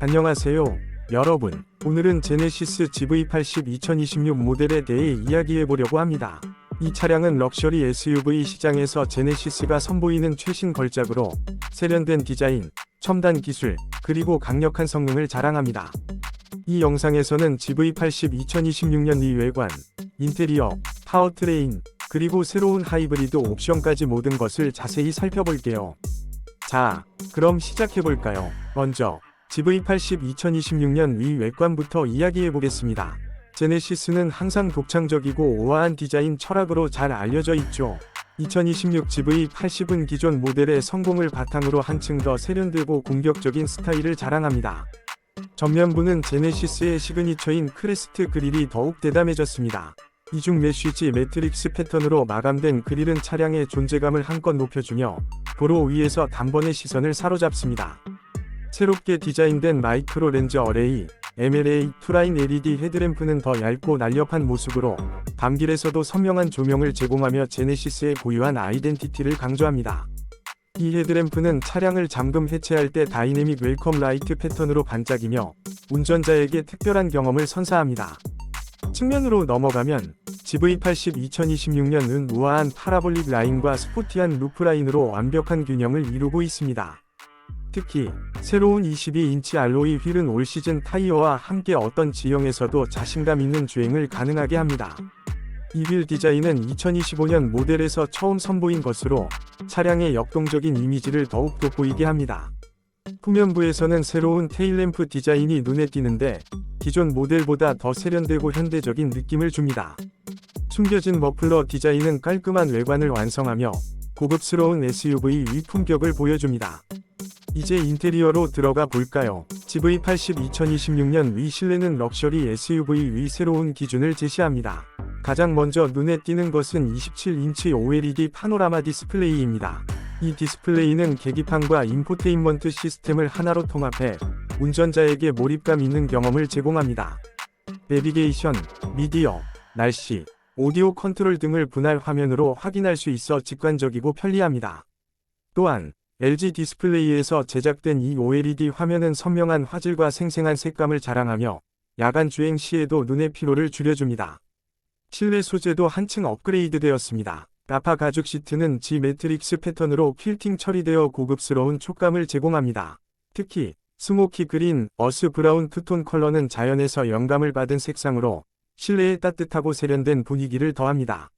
안녕하세요. 여러분, 오늘은 제네시스 GV80 2026 모델에 대해 이야기해 보려고 합니다. 이 차량은 럭셔리 SUV 시장에서 제네시스가 선보이는 최신 걸작으로 세련된 디자인, 첨단 기술, 그리고 강력한 성능을 자랑합니다. 이 영상에서는 GV80 2026년 이 외관, 인테리어, 파워트레인, 그리고 새로운 하이브리드 옵션까지 모든 것을 자세히 살펴볼게요. 자, 그럼 시작해볼까요? 먼저, GV80 2026년 위 외관부터 이야기해 보겠습니다. 제네시스는 항상 독창적이고 우아한 디자인 철학으로 잘 알려져 있죠. 2026 GV80은 기존 모델의 성공을 바탕으로 한층 더 세련되고 공격적인 스타일을 자랑합니다. 전면부는 제네시스의 시그니처인 크레스트 그릴이 더욱 대담해졌습니다. 이중 메쉬지 매트릭스 패턴으로 마감된 그릴은 차량의 존재감을 한껏 높여주며 도로 위에서 단번에 시선을 사로잡습니다. 새롭게 디자인된 마이크로 렌즈 어레이 MLA 투라인 LED 헤드램프는 더 얇고 날렵한 모습으로 밤길에서도 선명한 조명을 제공하며 제네시스의 고유한 아이덴티티를 강조합니다. 이 헤드램프는 차량을 잠금 해체할 때 다이내믹 웰컴 라이트 패턴으로 반짝이며 운전자에게 특별한 경험을 선사합니다. 측면으로 넘어가면 GV80 2026년은 우아한 파라볼릭 라인과 스포티한 루프 라인으로 완벽한 균형을 이루고 있습니다. 특히 새로운 22인치 알로이 휠은 올 시즌 타이어와 함께 어떤 지형에서도 자신감 있는 주행을 가능하게 합니다. 이 휠 디자인은 2025년 모델에서 처음 선보인 것으로 차량의 역동적인 이미지를 더욱 돋보이게 합니다. 후면부에서는 새로운 테일램프 디자인이 눈에 띄는데 기존 모델보다 더 세련되고 현대적인 느낌을 줍니다. 숨겨진 머플러 디자인은 깔끔한 외관을 완성하며 고급스러운 SUV 위 품격을 보여줍니다. 이제 인테리어로 들어가 볼까요? GV80 2026년 위 실내는 럭셔리 SUV 위 새로운 기준을 제시합니다. 가장 먼저 눈에 띄는 것은 27인치 OLED 파노라마 디스플레이입니다. 이 디스플레이는 계기판과 인포테인먼트 시스템을 하나로 통합해 운전자에게 몰입감 있는 경험을 제공합니다. 내비게이션, 미디어, 날씨, 오디오 컨트롤 등을 분할 화면으로 확인할 수 있어 직관적이고 편리합니다. 또한 LG 디스플레이에서 제작된 이 OLED 화면은 선명한 화질과 생생한 색감을 자랑하며 야간 주행 시에도 눈의 피로를 줄여줍니다. 실내 소재도 한층 업그레이드되었습니다. 나파 가죽 시트는 G 매트릭스 패턴으로 퀼팅 처리되어 고급스러운 촉감을 제공합니다. 특히 스모키 그린, 어스 브라운 투톤 컬러는 자연에서 영감을 받은 색상으로 실내에 따뜻하고 세련된 분위기를 더합니다.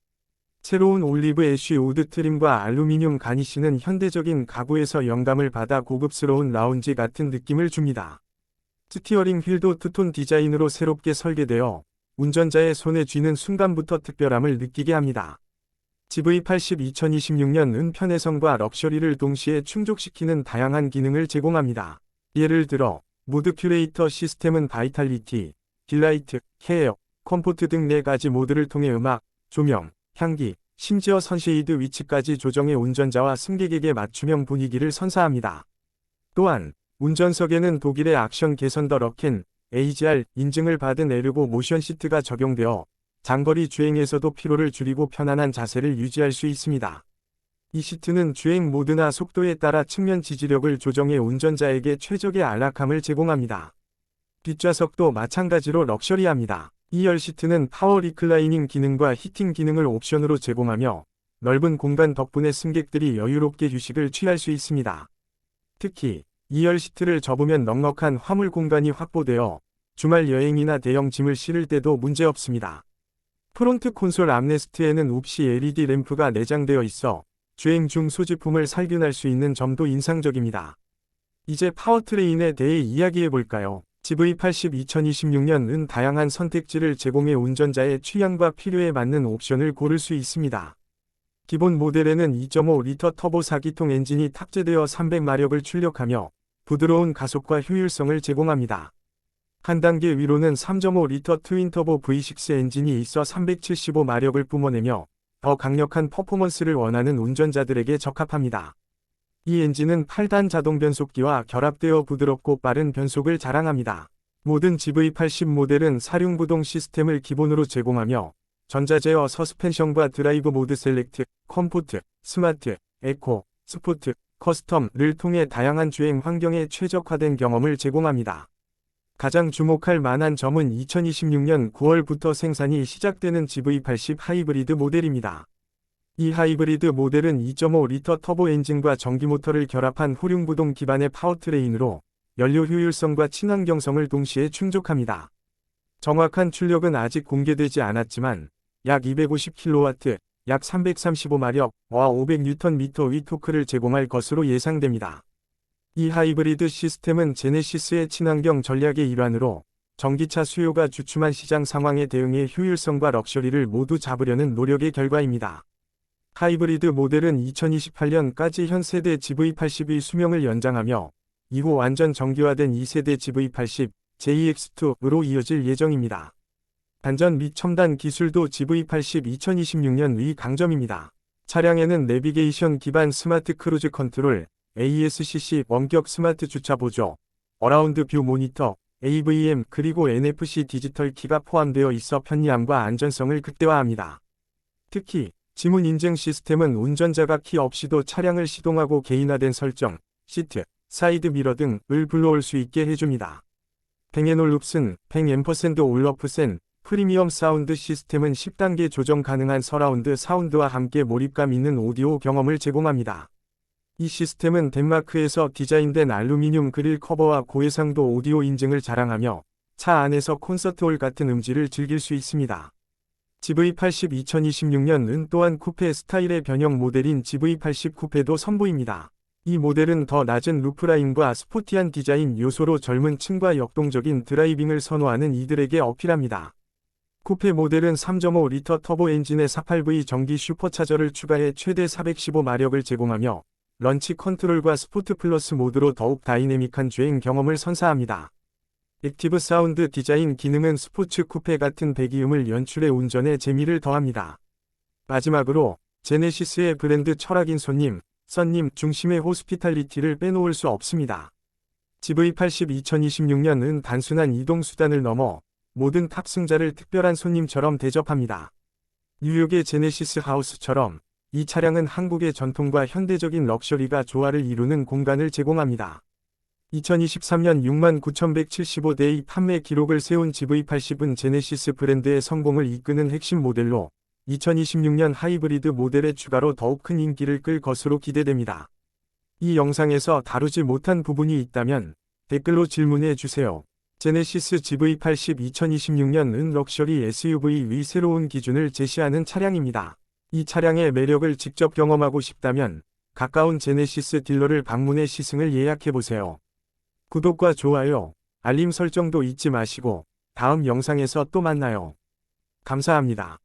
새로운 올리브 애쉬 우드 트림과 알루미늄 가니쉬는 현대적인 가구에서 영감을 받아 고급스러운 라운지 같은 느낌을 줍니다. 스티어링 휠도 투톤 디자인으로 새롭게 설계되어 운전자의 손에 쥐는 순간부터 특별함을 느끼게 합니다. GV80 2026년은 편의성과 럭셔리를 동시에 충족시키는 다양한 기능을 제공합니다. 예를 들어, 무드 큐레이터 시스템은 바이탈리티, 딜라이트, 케어, 컴포트 등 4가지 모드를 통해 음악, 조명, 향기, 심지어 선쉐이드 위치까지 조정해 운전자와 승객에게 맞춤형 분위기를 선사합니다. 또한 운전석에는 독일의 액션 개선 더 럭켄 AGR 인증을 받은 에르고 모션 시트가 적용되어 장거리 주행에서도 피로를 줄이고 편안한 자세를 유지할 수 있습니다. 이 시트는 주행 모드나 속도에 따라 측면 지지력을 조정해 운전자에게 최적의 안락함을 제공합니다. 뒷좌석도 마찬가지로 럭셔리합니다. 2열 시트는 파워 리클라이닝 기능과 히팅 기능을 옵션으로 제공하며 넓은 공간 덕분에 승객들이 여유롭게 휴식을 취할 수 있습니다. 특히 2열 시트를 접으면 넉넉한 화물 공간이 확보되어 주말 여행이나 대형 짐을 실을 때도 문제없습니다. 프론트 콘솔 암레스트에는 옵시 LED 램프가 내장되어 있어 주행 중 소지품을 살균할 수 있는 점도 인상적입니다. 이제 파워트레인에 대해 이야기해 볼까요? GV80 2026년은 다양한 선택지를 제공해 운전자의 취향과 필요에 맞는 옵션을 고를 수 있습니다. 기본 모델에는 2.5리터 터보 4기통 엔진이 탑재되어 300마력을 출력하며 부드러운 가속과 효율성을 제공합니다. 한 단계 위로는 3.5리터 트윈터보 V6 엔진이 있어 375마력을 뿜어내며 더 강력한 퍼포먼스를 원하는 운전자들에게 적합합니다. 이 엔진은 8단 자동 변속기와 결합되어 부드럽고 빠른 변속을 자랑합니다. 모든 GV80 모델은 사륜구동 시스템을 기본으로 제공하며 전자제어 서스펜션과 드라이브 모드 셀렉트, 컴포트, 스마트, 에코, 스포트, 커스텀을 통해 다양한 주행 환경에 최적화된 경험을 제공합니다. 가장 주목할 만한 점은 2026년 9월부터 생산이 시작되는 GV80 하이브리드 모델입니다. 이 하이브리드 모델은 2.5리터 터보 엔진과 전기 모터를 결합한 후륜구동 기반의 파워트레인으로 연료 효율성과 친환경성을 동시에 충족합니다. 정확한 출력은 아직 공개되지 않았지만 약 250kW, 약 335마력와 500Nm 토크를 제공할 것으로 예상됩니다. 이 하이브리드 시스템은 제네시스의 친환경 전략의 일환으로 전기차 수요가 주춤한 시장 상황에 대응해 효율성과 럭셔리를 모두 잡으려는 노력의 결과입니다. 하이브리드 모델은 2028년까지 현 세대 GV80의 수명을 연장하며 이후 완전 정기화된 2세대 GV80 JX2로 이어질 예정입니다. 단전 및 첨단 기술도 GV80 2026년 의 강점입니다. 차량에는 내비게이션 기반 스마트 크루즈 컨트롤, ASCC 원격 스마트 주차 보조, 어라운드 뷰 모니터, AVM 그리고 NFC 디지털 키가 포함되어 있어 편리함과 안전성을 극대화합니다. 특히 지문 인증 시스템은 운전자가 키 없이도 차량을 시동하고 개인화된 설정, 시트, 사이드 미러 등을 불러올 수 있게 해줍니다. 뱅앤올 룹슨, 뱅 앰퍼샌드 올러프센, 프리미엄 사운드 시스템은 10단계 조정 가능한 서라운드 사운드와 함께 몰입감 있는 오디오 경험을 제공합니다. 이 시스템은 덴마크에서 디자인된 알루미늄 그릴 커버와 고해상도 오디오 인증을 자랑하며 차 안에서 콘서트홀 같은 음질을 즐길 수 있습니다. GV80 2026년은 또한 쿠페 스타일의 변형 모델인 GV80 쿠페도 선보입니다. 이 모델은 더 낮은 루프라인과 스포티한 디자인 요소로 젊은 층과 역동적인 드라이빙을 선호하는 이들에게 어필합니다. 쿠페 모델은 3.5리터 터보 엔진에 48V 전기 슈퍼차저를 추가해 최대 415마력을 제공하며 런치 컨트롤과 스포트 플러스 모드로 더욱 다이내믹한 주행 경험을 선사합니다. 액티브 사운드 디자인 기능은 스포츠 쿠페 같은 배기음을 연출해 운전에 재미를 더합니다. 마지막으로 제네시스의 브랜드 철학인 손님, 썬님 중심의 호스피탈리티를 빼놓을 수 없습니다. GV80 2026년은 단순한 이동수단을 넘어 모든 탑승자를 특별한 손님처럼 대접합니다. 뉴욕의 제네시스 하우스처럼 이 차량은 한국의 전통과 현대적인 럭셔리가 조화를 이루는 공간을 제공합니다. 2023년 69,175대의 판매 기록을 세운 GV80은 제네시스 브랜드의 성공을 이끄는 핵심 모델로 2026년 하이브리드 모델의 추가로 더욱 큰 인기를 끌 것으로 기대됩니다. 이 영상에서 다루지 못한 부분이 있다면 댓글로 질문해 주세요. 제네시스 GV80 2026년은 럭셔리 SUV의 새로운 기준을 제시하는 차량입니다. 이 차량의 매력을 직접 경험하고 싶다면 가까운 제네시스 딜러를 방문해 시승을 예약해보세요. 구독과 좋아요, 알림 설정도 잊지 마시고 다음 영상에서 또 만나요. 감사합니다.